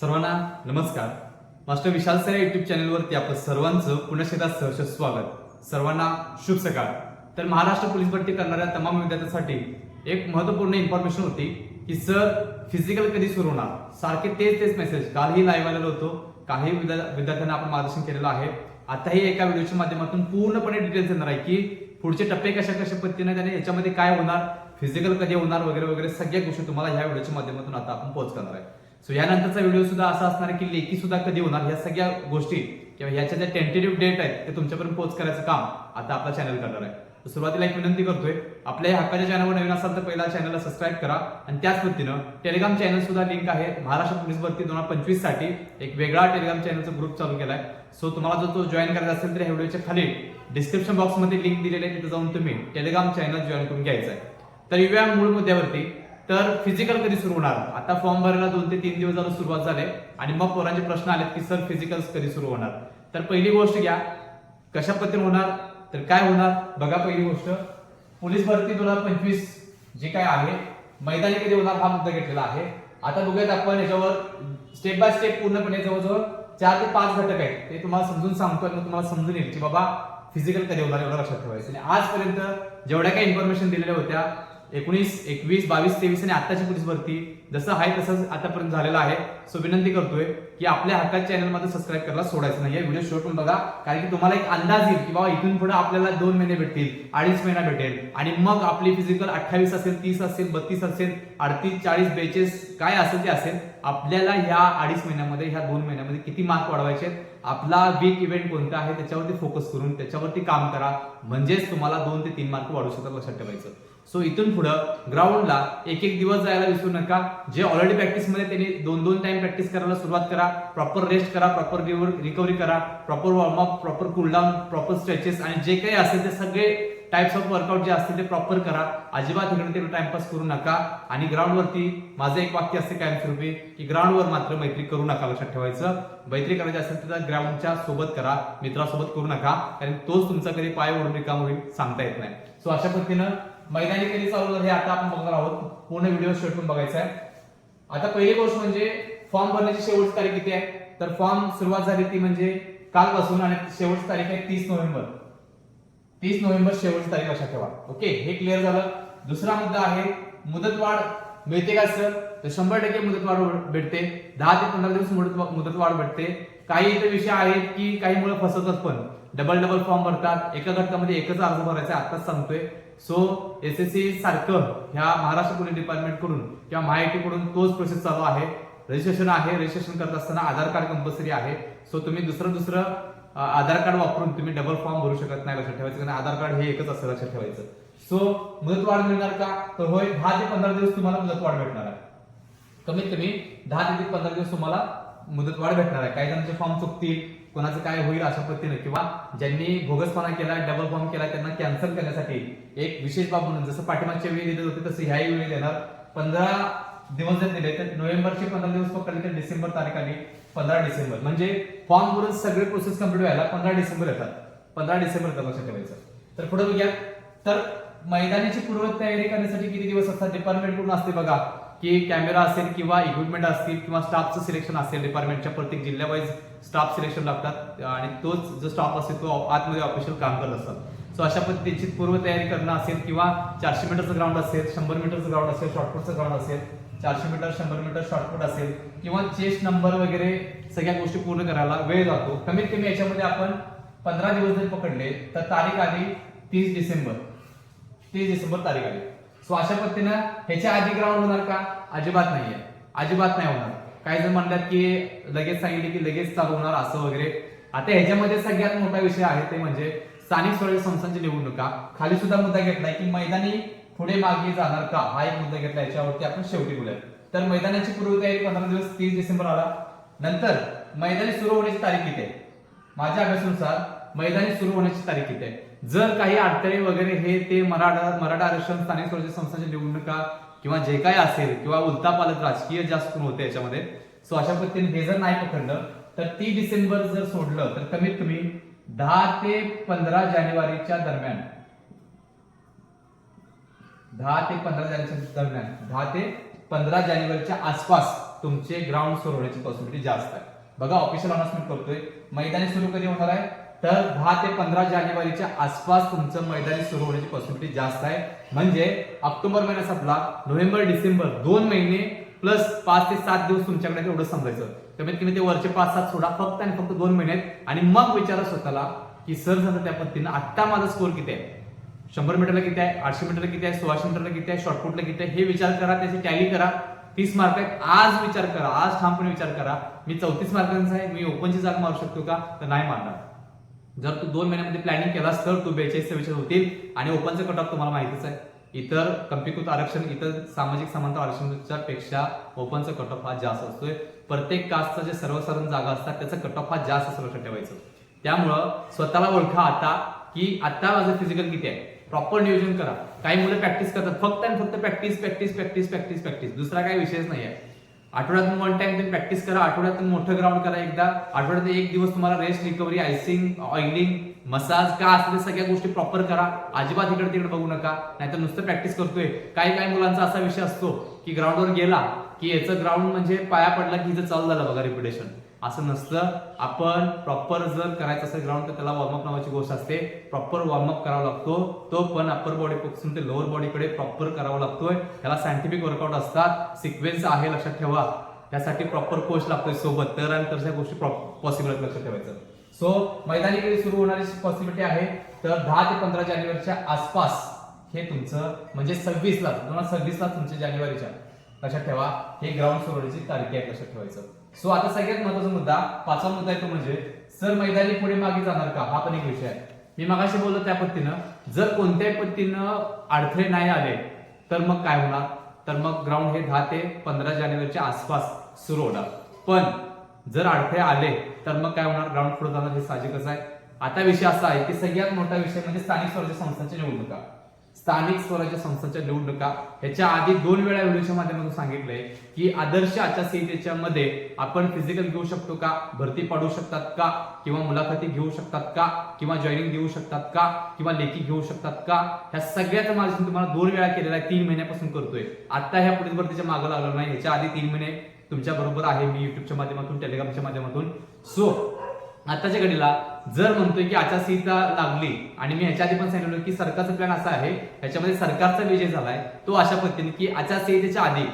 सर्वांना नमस्कार. मास्टर विशाल sir YouTube चॅनलवरती आपलं सर्वांचं पुन्हा एकदा सहर्ष स्वागत. सर्वांना शुभ सकाळ. तर महाराष्ट्र पोलीस भरती करणाऱ्या तमाम विद्यार्थ्यांसाठी एक महत्त्वपूर्ण इन्फॉर्मेशन होती की सर फिजिकल कधी सुरू होणार? सारखे तेच तेच मेसेज कालही लाईव्ह आलेलो होतो. काही विद्या- विद्यार्थ्यांना आपण मार्गदर्शन केलेलं आहे. आताही एका व्हिडिओच्या माध्यमातून पूर्णपणे डिटेल्स येणार आहे की पुढचे टप्पे कशा कशा पद्धतीने त्याने याच्यामध्ये काय होणार? फिजिकल कधी होणार? वगैरे वगैरे सगळ्या गोष्टी तुम्हाला ह्या व्हिडिओच्या माध्यमातून आता आपण पोहोच करणार आहे. सो यानंतरचा व्हिडिओ सुद्धा असा असणार आहे की लेखी सुद्धा कधी होणार ह्या सगळ्या गोष्टी किंवा ह्याच्या ज्या टेंटेटिव्ह डेट आहेत ते तुमच्यापर्यंत पोच करायचं काम आता आपला चॅनल करणार आहे. सुरुवातीला एक विनंती करतोय आपल्या या हक्काच्या चॅनलवर नवीन असाल तर पहिला चॅनलला सबस्क्राईब करा आणि त्याच पद्धतीनं टेलिग्राम चॅनल सुद्धा लिंक आहे. महाराष्ट्र पोलीस भरती दोन हजार पंचवीससाठी एक वेगळा टेलिग्राम चॅनलचा ग्रुप चालू केलाय. सो तुम्हाला जर तो जॉईन करायचा असेल तर ह्या व्हिडिओच्या खाली डिस्क्रिप्शन बॉक्समध्ये लिंक दिलेली आहे तिथे जाऊन तुम्ही टेलिग्राम चॅनल जॉईन करून घ्यायचं आहे. तर येऊया मूळ मुद्द्यावरती तर फिजिकल कधी सुरू होणार? आता फॉर्म भरायला दोन ते तीन दिवस झालं सुरुवात झाले आणि मग पोरांचे प्रश्न आलेत की सर फिजिकल कधी सुरू होणार? तर पहिली गोष्ट घ्या कशा पद्धतीने होणार? तर काय होणार? बघा पहिली गोष्ट. पोलीस भरती दोन हजार पंचवीस जे काय आहे मैदानी कधी होणार हा मुद्दा घेतलेला आहे. आता बघूयात आपण याच्यावर स्टेप बाय स्टेप पूर्णपणे जवळजवळ चार ते पाच घटक आहेत. ते तुम्हाला समजून सांगतो आणि मग तुम्हाला समजून येईल की बाबा फिजिकल कधी होणार एवढं लक्षात ठेवायचं. आणि आजपर्यंत जेवढ्या काही इन्फॉर्मेशन दिलेल्या होत्या एकोणीस एकवीस बावीस तेवीस आणि आताची पोलीस भरती जसं आहे तसंच आतापर्यंत झालेलं आहे. सो विनंती करतोय की आपल्या हक्काच्या चॅनलमध्ये सबस्क्राईब करायला सोडायचं नाही. व्हिडिओ शो पण बघा कारण की तुम्हाला एक अंदाज येईल की बाबा इथून पुढे आपल्याला दोन महिने भेटतील अडीच महिना भेटेल. आणि मग आपली फिजिकल अठ्ठावीस असेल तीस असेल बत्तीस असेल अडतीस चाळीस बेचेस काय असेल ते असेल आपल्याला ह्या अडीच महिन्यामध्ये ह्या दोन महिन्यामध्ये किती मार्क वाढवायचे आपला वीक इव्हेंट कोणता आहे त्याच्यावरती फोकस करून त्याच्यावरती काम करा. म्हणजेच तुम्हाला दोन ते तीन मार्क वाढू शकतात लक्षात ठेवायचं. सो इथून पुढं ग्राउंडला एक एक दिवस जायला विसरू नका. जे ऑलरेडी प्रॅक्टिसमध्ये त्यांनी दोन दोन टाइम प्रॅक्टिस करायला सुरुवात करा. प्रॉपर रेस्ट करा प्रॉपर रिकव्हरी करा. Proper warm up proper cool down proper stretches आणि जे काही असेल ते सगळे टाइप्स ऑफ वर्कआउट जे असतील ते प्रॉपर करा. अजिबात इकडे तिकडे टाइमपास करू नका. आणि ग्राउंडवरती माझं एक वाक्य असते कायमस्वरूपी की ग्राउंडवर मात्र मैत्री करू नका लक्षात ठेवायचं. मैत्री करायची असेल तर ग्राउंडच्या सोबत करा. मित्रासोबत करू नका. कारण तोच तुमचा कधी पाय ओढून रिकाम होईल सांगता येत नाही. सो अशा पद्धतीनं मैदानी कधी चालू हे आता आपण बघणार आहोत. पूर्ण व्हिडिओ शेवटून बघायचा आहे. आता पहिली गोष्ट म्हणजे फॉर्म भरण्याची शेवटची तारीख किती आहे? तर फॉर्म सुरुवात झाली ती म्हणजे कालपासून आणि शेवटची तारीख आहे तीस नोव्हेंबर. तीस नोव्हेंबर शेवटची तारीख लक्षात ठेवा. ओके हे क्लिअर झालं. दुसरा मुद्दा आहे मुदतवाढ मिळते का सर? तर शंभर टक्के मुदतवाढ भेटते. दहा ते पंधरा दिवस मुदत मुदतवाढ भेटते. काही इथे विषय आहेत की काही मुलं फसवतात पण. डबल डबल फॉर्म भरतात. एका घटकामध्ये एकच अर्ज भरायचा आहे, आताच सांगतोय. सो एस एस सी सारखं ह्या महाराष्ट्र पोलीस डिपार्टमेंटकडून किंवा महाआयटी तोच प्रोसेस चालू आहे. रजिस्ट्रेशन आहे. रजिस्ट्रेशन करत असताना आधार कार्ड कंपल्सरी आहे. सो तुम्ही दुसरं दुसरं आधार कार्ड वापरून तुम्ही डबल फॉर्म भरू शकत नाही लक्षात ठेवायचं. कारण आधार कार्ड हे एकच असतं लक्षात ठेवायचं. सो मुदतवाढ मिळणार का? तर होय दहा ते पंधरा दिवस तुम्हाला मुदतवाढ भेटणार आहे. कमीत कमी दहा ते पंधरा दिवस तुम्हाला मुदतवाढ भेटणार आहे. काही जणांचे फॉर्म चुकतील. कोणाचं काय होईल अशा पद्धतीनं किंवा ज्यांनी भोगसपणा केला डबल फॉर्म केला त्यांना कॅन्सल करण्यासाठी एक विशेष बाब म्हणून जसं पाठीमागच्या वेळी दिले होते तसं ह्याही वेळी देणार. पंधरा दिवस जर दिले तर नोव्हेंबरचे पंधरा दिवस पकडले तर डिसेंबर तारीख आली पंधरा डिसेंबर. म्हणजे फॉर्म भरून सगळे प्रोसेस कंप्लीट व्हायला पंधरा डिसेंबर येतात. पंधरा डिसेंबर लक्षात ठेवायचं तर पुढे बघूया. तर मैदानाची पूर्व तयारी करण्यासाठी किती दिवस असतात? डिपार्टमेंट पूर्ण असते बघा. की कॅमेरा असेल किंवा इक्विपमेंट असतील किंवा स्टाफचं सिलेक्शन असेल डिपार्टमेंटच्या प्रत्येक जिल्ह्यावाईज स्टाफ सिलेक्शन लागतात. आणि तोच जो स्टाफ असेल तो आतमध्ये ऑफिशियल काम करत असतात सो अशा पद्धतीची पूर्व तयारी करणं असेल किंवा चारशे मीटरचं ग्राउंड असेल शंभर मीटरचं ग्राउंड असेल शॉर्टपुटचं ग्राउंड असेल चारशे मीटर शंभर मीटर शॉर्टपुट असेल किंवा चेस्ट नंबर वगैरे सगळ्या गोष्टी पूर्ण करायला वेळ जातो. कमीत कमी याच्यामध्ये आपण पंधरा दिवस जर पकडले तर तारीख आली तीस डिसेंबर. तीस डिसेंबर तारीख आली. सो अशा पद्धतीनं ह्याच्या आधी ग्राउंड होणार का? अजिबात नाहीये. अजिबात नाही होणार. काही जण म्हणतात की लगेच सांगितले की लगेच चालू होणार असं वगैरे. आता ह्याच्यामध्ये सगळ्यात मोठा विषय आहे ते म्हणजे स्थानिक स्वराज्य संस्थांची निवडणुका खाली सुद्धा मुद्दा घेतलाय की मैदानी पुढे मागे जाणार का? हा एक मुद्दा घेतला याच्यावरती आपण शेवटी बोलूया. तर मैदानाची पूर्वतयारी पंधरा दिवस तीस डिसेंबर आला. नंतर मैदानी सुरू होण्याची तारीख किती आहे? माझ्या अभ्यासानुसार मैदानी सुरू होण्याची तारीख किती आहे. जर काही अडथळे वगैरे हे ते मराठा मराठा आरक्षण स्थानिक स्वराज्य संस्थांच्या निवडणुका किंवा जे काय असेल किंवा उलता पालत राजकीय जास्त होते याच्यामध्ये. सो अशा पद्धतीने हे जर नाही पकडलं तर तीस डिसेंबर जर सोडलं तर कमीत कमी दहा ते पंधरा जानेवारीच्या दरम्यान दहा ते पंधरा जानेवारीच्या दरम्यान दहा ते पंधरा जानेवारीच्या आसपास तुमचे ग्राउंड सुरू होण्याची पॉसिबिलिटी जास्त आहे. बघा ऑफिशियल अनाउन्समेंट करतोय. मैदानी सुरू कधी होणार आहे? तर दहा ते पंधरा जानेवारीच्या आसपास तुमचं मैदानी सुरू होण्याची पॉसिबिलिटी जास्त आहे. म्हणजे ऑक्टोबर महिना संपला नोव्हेंबर डिसेंबर दोन महिने प्लस पाच ते सात दिवस तुमच्याकडे एवढं समजायचं कमीत कमी ते वरचे पाच सात सोडा फक्त आणि फक्त दोन महिन्यात आणि मग विचारा स्वतःला की सर झालं त्या पद्धतीनं आत्ता माझा स्कोर किती आहे? शंभर मीटरला किती आहे? आठशे मीटरला किती आहे? सोळाशे मीटरला किती आहे? शॉर्टपुटला किती आहे? हे विचार करा त्याची टॅली करा. तीस मार्क आहेत. आज विचार करा. आज ठामपणे विचार करा. मी चौतीस मार्कांचा आहे. मी ओपनची जागा मारू शकतो का? तर नाही मारणार. जर तू दोन महिन्यामध्ये प्लॅनिंग केलास तर तू बेचाळीस चव्वेचाळीस होतील. आणि ओपनचं कट ऑफ तुम्हाला माहितीच आहे. इतर कंपीकृत आरक्षण इतर सामाजिक समानता आरक्षणाच्या पेक्षा ओपनचा कट ऑफ हा जास्त असतोय. प्रत्येक कास्टचा जे सर्वसाधारण जागा असतात त्याचा कट ऑफ हा जास्त असं लक्षात ठेवायचं. त्यामुळं स्वतःला ओळखा आता की आता माझं फिजिकल किती आहे? प्रॉपर नियोजन करा. काही मुलं प्रॅक्टिस करतात. फक्त आणि फक्त practice practice practice practice practice दुसरा काही विषयच नाही आहे आठवड्यातून वन टाइम तुम्ही प्रॅक्टिस करा आठवड्यातून मोठं ग्राउंड करा एकदा. आठवड्यात एक दिवस तुम्हाला rest recovery icing oiling massage का असते सगळ्या गोष्टी प्रॉपर करा. अजिबात इकडे तिकडे बघू नका. नाहीतर नुसतं प्रॅक्टिस करतोय. काही काही मुलांचा असा विषय असतो की ग्राउंडवर गेला की याचं ग्राउंड म्हणजे पाया पडला की हिचं चालू झालं बघा रिपिटेशन असं नसलं आपण प्रॉपर जर करायचं असेल ग्राउंड तर त्याला वॉर्मअप नावाची गोष्ट असते. प्रॉपर वॉर्मअप करावा लागतो. तो पण अप्पर बॉडीपासून ते लोअर बॉडीकडे प्रॉपर करावा लागतोय. त्याला सायंटिफिक वर्कआउट असतात. सिक्वेन्स आहे लक्षात ठेवा. त्यासाठी प्रॉपर कोच लागतोय सोबत. तर आणि तर गोष्टी पॉसिबल आहेत लक्षात ठेवायचं. सो मैदानी खेळ सुरू होणारी पॉसिबिलिटी आहे तर दहा ते पंधरा जानेवारीच्या आसपास हे तुमचं म्हणजे सव्वीसला दोन हजार सव्वीसला तुमच्या जानेवारीच्या. लक्षात ठेवा. हे ग्राउंड सुरू होण्याची तारीख आहे लक्षात ठेवायचं. सो आता सगळ्यात महत्त्वाचा मुद्दा पाचवा मुद्दा आहे तो म्हणजे सर मैदानी पुढे मागे जाणार का? हा पण एक विषय आहे. मी मगाशी बोललो त्या पद्धतीनं जर कोणत्याही पद्धतीनं अडथळे नाही आले तर मग काय होणार? तर मग ग्राउंड हे दहा ते पंधरा जानेवारीच्या आसपास सुरू होणार. पण जर अडथळे आले तर मग काय होणार? ग्राउंड पुढे जाणार हे साहजिकच आहे. आता विषय असा आहे की सगळ्यात मोठा विषय म्हणजे स्थानिक स्वराज्य संस्थांच्या निवडणुका. स्थानिक स्वराज्य संस्थांच्या निवडणुका. ह्याच्या आधी दोन वेळा व्हिडिओच्या माध्यमातून सांगितलंय की आदर्श आचारसंहितेच्या मध्ये आपण फिजिकल घेऊ शकतो का? भरती पाडू शकतात का? किंवा मुलाखती घेऊ शकतात का? किंवा जॉईनिंग देऊ शकतात का? किंवा लेखी घेऊ शकतात का? ह्या सगळ्याचं माझं तुम्हाला दोन वेळा केलेला आहे. तीन महिन्यापासून करतोय. आता ह्या पुढील भरतीच्या मागं लागलं नाही. ह्याच्या आधी तीन महिने तुमच्या बरोबर आहे. मी युट्यूबच्या माध्यमातून टेलिग्रामच्या माध्यमातून. सो आताच्या घडीला जर म्हणतोय की आचारसंहिता लागली आणि मी ह्याच्या आधी पण सांगितलं की सरकारचा प्लॅन असा आहे ह्याच्यामध्ये सरकारचा विजय झालाय तो अशा पद्धतीने की आचारसंहितेच्या आधी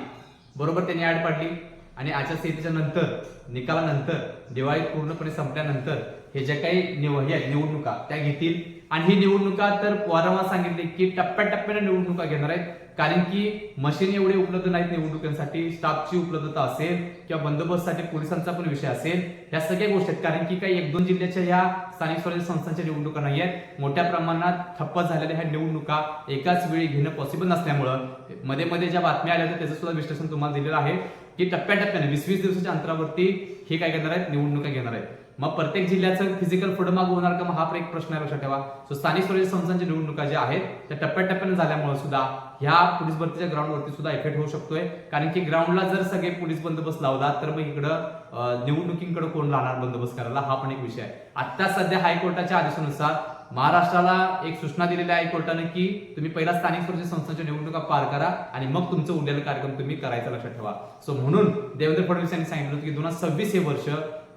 बरोबर त्यांनी ऍड पाडली आणि आचारसंहितेच्या नंतर निकालानंतर दिवाळी पूर्णपणे संपल्यानंतर हे ज्या काही निव निवडणुका त्या घेतील. आणि ही निवडणुका तर वारंवार सांगितले की टप्प्याटप्प्याने निवडणुका घेणार आहेत. कारण की मशीन एवढे उपलब्ध नाहीत निवडणुकांसाठी स्टाफची उपलब्धता असेल किंवा बंदोबस्तसाठी पोलिसांचा पण विषय असेल या सगळ्या गोष्टी आहेत. कारण की काही एक दोन जिल्ह्याच्या ह्या स्थानिक स्वराज्य संस्थांच्या निवडणुका नाही आहेत. मोठ्या प्रमाणात ठप्प झालेल्या ह्या निवडणुका एकाच वेळी घेणं पॉसिबल नसल्यामुळं मध्ये मध्ये ज्या बातम्या आल्या होत्या त्याचं सुद्धा विश्लेषण तुम्हाला दिलेलं आहे की टप्प्याटप्प्याने वीस वीस दिवसाच्या अंतरावरती हे काय करणार आहेत? निवडणुका घेणार आहेत. मग प्रत्येक जिल्ह्याचं फिजिकल पुढे माग होणार का? मग हा पण एक प्रश्न आहे लक्षात ठेवा. सो स्थानिक स्वराज्य संस्थांच्या निवडणुका ज्या आहेत त्या टप्प्याटप्प्याने झाल्यामुळे सुद्धा ह्या पोलीस भरतीच्या ग्राउंडवरती सुद्धा इफेक्ट होऊ शकतोय. कारण की ग्राउंडला जर सगळे पोलीस बंदोबस्त लावला तर मग इकडं अं, निवडणुकीकडे कोण राहणार बंदोबस्त करायला? हा पण एक विषय आहे. आता सध्या हायकोर्टाच्या आदेशानुसार महाराष्ट्राला एक सूचना दिलेली आहे हायकोर्टाने की तुम्ही पहिला स्थानिक स्वराज्य संस्थांच्या निवडणुका पार करा आणि मग तुमचं उरलेलं कार्यक्रम तुम्ही करायचा लक्षात ठेवा. सो म्हणून देवेंद्र फडणवीस यांनी सांगितलं की दोन हजार सव्वीस हे वर्ष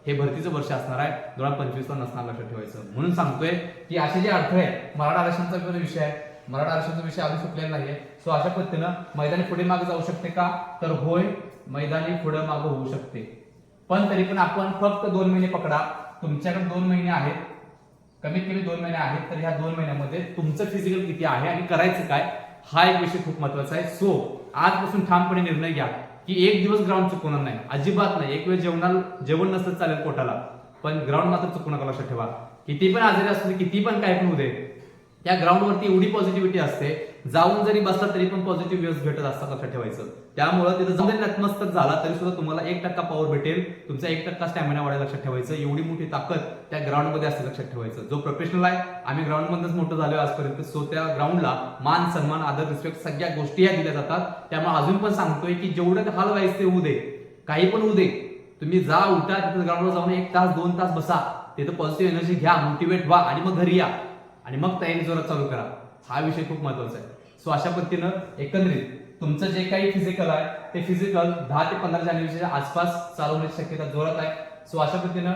हे भरतीचं वर्ष असणार आहे. दोन हजार पंचवीसला नसणार लक्षात ठेवायचं. म्हणून सांगतोय की असे जे अडथळे आहेत मराठा आरक्षणाचा पण विषय आहे. मराठा आरक्षणाचा विषय अजून सुटलेला नाहीये. सो अशा पद्धतीनं मैदानी पुढे मागे जाऊ शकते का? तर होय मैदानी पुढे मागे होऊ शकते. पण तरी पण आपण फक्त दोन महिने पकडा. तुमच्याकडे दोन महिने आहेत. कमीत कमी दोन महिने आहेत तर ह्या दोन महिन्यामध्ये तुमचं फिजिकल किती आहे आणि करायचं काय? हा एक विषय खूप महत्त्वाचा आहे. सो आजपासून ठामपणे निर्णय घ्या. की एक दिवस ग्राउंड चुकवणार नाही. अजिबात नाही. एक वेळ जेवणाला जेवण नसतं चालेल पोटाला. पण ग्राउंड मात्र चुकू नका लक्षात ठेवा. किती पण आजारी असू दे किती पण काय पण होऊ दे त्या ग्राउंडवरती एवढी पॉझिटिव्हिटी असते जाऊन जरी बसला तरी पण पॉझिटिव्ह व्ह्यूज भेटत असतात लक्षात ठेवायचं. त्यामुळं तिथं जरी नतमस्तक झाला तरी सुद्धा तुम्हाला एक टक्का पॉवर भेटेल. तुमचा एक टक्का स्टॅमिना वाढायला लक्षात ठेवायचं. एवढी मोठी ताकद त्या ग्राउंडमध्ये असते लक्षात ठेवायचं. जो प्रोफेशनल आहे आम्ही ग्राउंडमध्येच मोठं झालो आजपर्यंत. सो त्या ग्राउंडला मान सन्मान आदर रिस्पेक्ट सगळ्या गोष्टी ह्या दिल्या जातात. त्यामुळे अजून पण सांगतोय की जेवढं हाल व्हायचं ते होऊ दे. काही पण होऊ दे. तुम्ही जा उठा तिथं ग्राउंडवर जाऊन एक तास दोन तास बसा. तिथं पॉझिटिव्ह एनर्जी घ्या मोटिवेट व्हा आणि मग घरी या. आणि मग तयारी जोरात चालू करा. हा विषय खूप महत्त्वाचा आहे. सो अशा पद्धतीनं एकंदरीत तुमचं जे काही फिजिकल आहे ते फिजिकल दहा ते पंधरा जानेवारीच्या आसपास चालवण्याची शक्यता जोरात आहे. सो अशा पद्धतीनं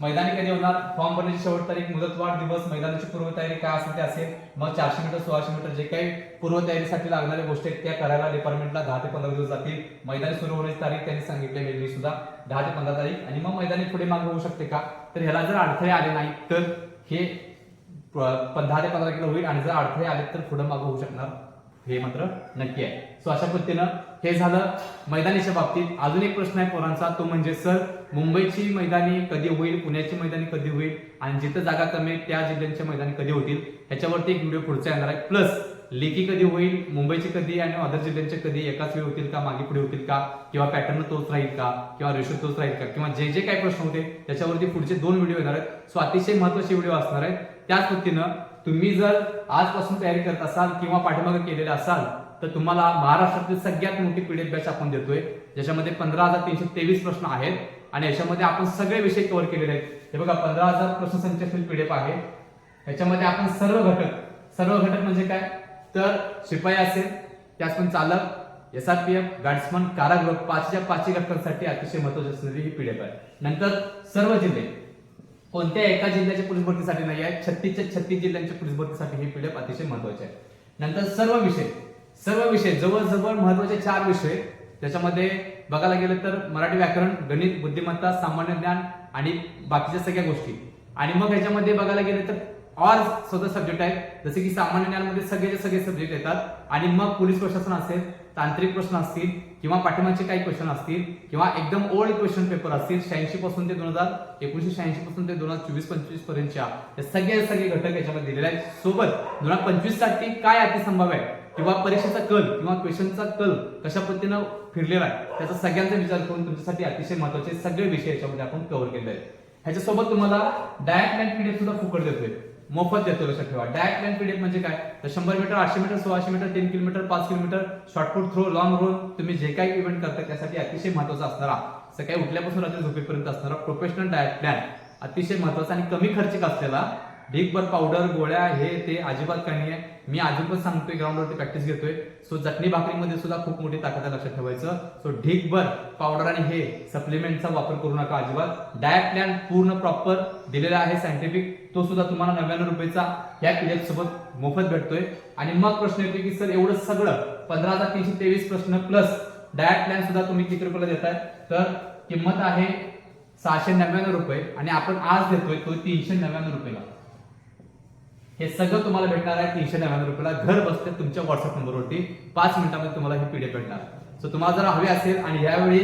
मैदानी कधी होणार? फॉर्म भरण्याची शेवट तारीख मुदतवाढ दिवस मैदानाची पूर्वतयारी काय असेल ते असेल मग चारशे मीटर सोळाशे मीटर जे काही पूर्वतयारीसाठी लागणाऱ्या गोष्टी आहेत त्या करायला डिपार्टमेंटला दहा ते पंधरा दिवस जातील. मैदानी सुरू होण्याची तारीख त्यांनी सांगितली मी सुद्धा. दहा ते पंधरा तारीख. आणि मग मैदानी पुढे मागे होऊ शकते का? तर ह्याला जर अडथळे आले नाही तर हे दहा ते पंधरा किलो होईल आणि जर अडथळे आले तर पुढं मागं होऊ शकणार. हे मात्र नक्की आहे. सो अशा पद्धतीनं हे झालं मैदानीच्या बाबतीत. अजून एक प्रश्न आहे पोरांचा. तो म्हणजे सर मुंबईची मैदानी कधी होईल? पुण्याची मैदानी कधी होईल? आणि जिथं जागा कमी आहे त्या जिल्ह्यांच्या मैदानी कधी होतील? ह्याच्यावरती एक व्हिडिओ पुढचा येणार आहे. प्लस लेखी कधी होईल? मुंबईची कधी आणि अदर जिल्ह्यांचे कधी? एकाच वेळी होतील का? मागे पुढे होतील का? किंवा पॅटर्न तोच राहील का? किंवा रेशो तोच राहील का? किंवा जे जे काही प्रश्न होते त्याच्यावरती पुढचे दोन व्हिडिओ येणार आहेत. सो अतिशय महत्त्वाचे व्हिडिओ असणार आहेत. त्याच पद्धतीनं तुम्ही जर आजपासून तयारी करत असाल किंवा पाठीमागे केलेला असाल तर तुम्हाला महाराष्ट्रातील सगळ्यात मोठी पीडीएफ बॅच आपण देतोय ज्याच्यामध्ये पंधरा हजार तीनशे तेवीस प्रश्न आहेत आणि याच्यामध्ये आपण सगळे विषय कव्हर केलेले आहेत. हे बघा पंधरा हजार प्रश्न प्रश्नसंच पीडीएफ आहे. याच्यामध्ये आपण सर्व घटक सर्व घटक म्हणजे काय? तर शिपाई असेल त्याच पण चालक S R P F batsman कारागृह पाचच्या पाचही घटकांसाठी अतिशय महत्वाची असणारी ही पीडीएफ आहे. नंतर सर्व जिल्हे. कोणत्या एका जिल्ह्याच्या पोलीस भरतीसाठी नाही आहे. छत्तीसच्या छत्तीस जिल्ह्यांच्या पोलीस भरतीसाठी ही पीडीएफ अतिशय महत्त्वाचे आहे. नंतर सर्व विषय सर्व विषय जवळजवळ महत्त्वाचे चार विषय त्याच्यामध्ये बघायला गेलं तर मराठी व्याकरण गणित बुद्धिमत्ता सामान्य ज्ञान आणि बाकीच्या सगळ्या गोष्टी. आणि मग याच्यामध्ये बघायला गेलं तर ऑल स्वतः सब्जेक्ट आहेत. जसे की सामान्य ज्ञानमध्ये सगळेचे सगळे सब्जेक्ट येतात. आणि मग पोलीस प्रशासन असेल तांत्रिक प्रश्न असतील किंवा पाठिंबाचे काही क्वेश्चन असतील किंवा एकदम ओल्ड क्वेश्चन पेपर असतील शहाऐंशी पासून ते दोन हजार एकोणीशे शहाऐंशी पासून ते दोन हजार चोवीस पंचवीस पर्यंतच्या हे सगळे सगळे घटक याच्यामध्ये दिलेले आहेत. सोबत दोन हजार पंचवीससाठी काय अतिसंभव आहे? किंवा परीक्षेचा कल किंवा क्वेश्चनचा कल कशा पद्धतीनं फिरलेला आहे? त्याचा सगळ्यांचा विचार करून तुमच्यासाठी अतिशय महत्त्वाचे सगळे विषय याच्यामध्ये आपण कव्हर केले आहेत. ह्याच्यासोबत तुम्हाला डायरेक्ट लाईन पीडीएफ सुद्धा फुकट देतोय. मोफत देतो लक्षात ठेवा. डायरेक्ट लाईन पीडीएफ म्हणजे काय? तर शंभर मीटर आठशे मीटर सोळाशे मीटर तीन किलोमीटर पाच kilometre shot put throw long role तुम्ही जे काही इव्हेंट करता त्यासाठी अतिशय महत्त्वाचा असणारा सकाळी उठल्यापासून रात्री झोपेपर्यंत असणारा प्रोफेशनल डायट प्लॅन अतिशय महत्त्वाचा आणि कमी खर्चिक असलेला ढीकभर पावडर गोळ्या हे ते अजिबात काही नाही आहे मी अजून पण सांगतोय ग्राउंडवरती प्रॅक्टिस घेतोय. सो चटणी भाकरीमध्ये सुद्धा खूप मोठी ताकद आहे लक्षात ठेवायचं. सो ढीकभर पावडर आणि हे सप्लिमेंटचा वापर करू नका अजिबात. डायट प्लॅन पूर्ण प्रॉपर दिलेला आहे सायंटिफिक तो सुद्धा तुम्हाला नव्याण्णव रुपयेचा या पीडीएफ सोबत मोफत भेटतोय. आणि मग प्रश्न येतो की सर एवढं सगळं पंधरा हजार तीनशे तेवीस प्रश्न प्लस डायट प्लॅन सुद्धा तुम्ही किती रुपयाला देताय? तर किंमत आहे सहाशे नव्याण्णव रुपये. आणि आपण आज देतोय तो तीनशे नव्याण्णव रुपयेला. हे सगळं तुम्हाला भेटणार आहे तीनशे नव्याण्णव रुपयाला. घर बसते तुमच्या व्हॉट्सअप नंबरवरती. पाच मिनिटामध्ये तुम्हाला ही पीडीएफ भेटणार. सो तुम्हाला जर हवी असेल आणि यावेळी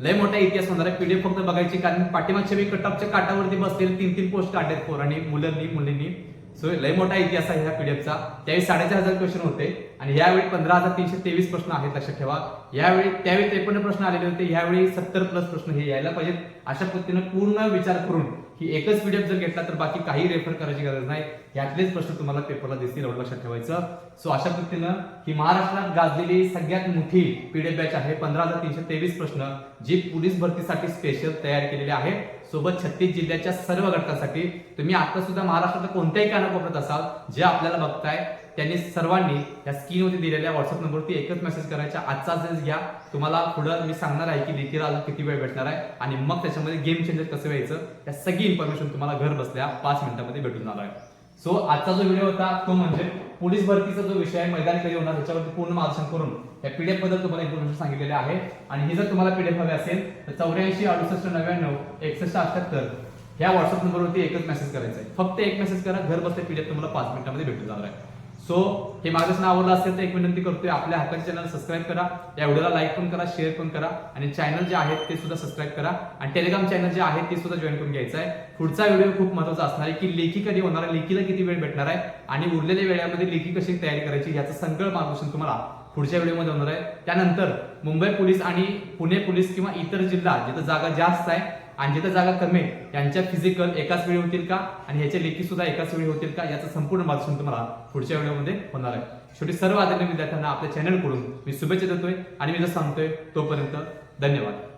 लय मोठा इतिहास होणार आहे. पीडीएफ फक्त बघायची कारण पाठीमागच्या मी कटअपच्या काटावरती बसलेले तीन तीन पोस्ट काढलेत पोरांनी मुलांनी मुलींनी. सो लय मोठा इतिहास आहे ह्या पीडीएफचा त्यावेळी साडेचार हजार क्वेश्चन होते. आणि यावेळी पंधरा हजार तीनशे तेवीस प्रश्न आहेत लक्षात ठेवा. यावेळी त्यावेळी त्रेपन्न प्रश्न आलेले होते. यावेळी सत्तर प्लस प्रश्न हे यायला पाहिजेत. अशा पद्धतीनं पूर्ण विचार करून की एकच पीडीएफ जर घेतला तर बाकी काही रेफर करायची गरज नाही. यातलेच प्रश्न तुम्हाला पेपरला दिसतील एवढं लक्षात ठेवायचं. सो अशा पद्धतीनं ही महाराष्ट्रात गाजलेली सगळ्यात मोठी पीडीएफ बॅच आहे पंधरा हजार तीनशे तेवीस प्रश्न जी पोलीस भरतीसाठी स्पेशल तयार केलेली आहे सोबत छत्तीस जिल्ह्याच्या सर्व घटकांसाठी तुम्ही आता सुद्धा महाराष्ट्रात कोणत्याही कानाकोपऱ्यात असाल जे आपल्याला बघताय त्यांनी सर्वांनी या स्क्रीनवरती दिलेल्या व्हॉट्सअप नंबरवरती एकच मेसेज करायचा आजचा ड्रेस घ्या. तुम्हाला पुढं मी सांगणार आहे की लेखीला अजून किती वेळ भेटणार आहे आणि मग त्याच्यामध्ये गेम चेंजर कसं व्हायचं या सगळी इन्फॉर्मेशन तुम्हाला घर बसल्या पाच मिनिटांमध्ये भेटून जाणार आहे. सो आजचा जो व्हिडिओ होता तो म्हणजे पोलीस भरतीचा जो विषय आहे मैदान कधी होणार त्याच्यावरती पूर्ण मार्गदर्शन करून या पीडीएफबद्दल तुम्हाला इन्फॉर्मेशन सांगितलेले आहे. आणि हे जर तुम्हाला पीडीएफ हवे असेल तर चौऱ्याऐंशी अडुसष्ट नव्याण्णव एकसष्ट अठ्याहत्तर ह्या व्हॉट्सअप नंबरवरती एकच मेसेज करायचा आहे. फक्त एक मेसेज करा घर बसल्या पीडीएफ तुम्हाला पाच मिनिटांमध्ये भेटून जाणार आहे. सो हे मार्गदर्शन आवडलं असेल तर एक विनंती करतोय आपल्या हक्काचे चॅनल सबस्क्राईब करा. या व्हिडिओला लाईक पण करा शेअर पण करा. आणि चॅनल जे आहेत ते सुद्धा सबस्क्राईब करा. आणि टेलिग्राम चॅनल जे आहे ते सुद्धा जॉईन करून घ्यायचं आहे. पुढचा व्हिडिओ खूप महत्त्वाचा असणार आहे की लेखी कधी होणार आहे लेखीला किती वेळ भेटणार आहे आणि उरलेल्या वेळामध्ये लेखी कशी तयारी करायची याचं सगळं मार्गदर्शन तुम्हाला पुढच्या व्हिडिओमध्ये होणार आहे. त्यानंतर मुंबई पोलीस आणि पुणे पोलीस किंवा इतर जिल्हा जिथं जागा जास्त आहे आणि जिथं जागा कमी आहे. यांच्या फिजिकल एकाच वेळी होतील का? आणि याचे लेखी सुद्धा एकाच वेळी होतील का? याचं संपूर्ण मार्गदर्शन तुम्हाला पुढच्या व्हिडिओमध्ये होणार आहे. शेवटी सर्व आदरणीय विद्यार्थ्यांना आपल्या चॅनलकडून मी शुभेच्छा देतोय आणि मी जसं सांगतोय तोपर्यंत धन्यवाद.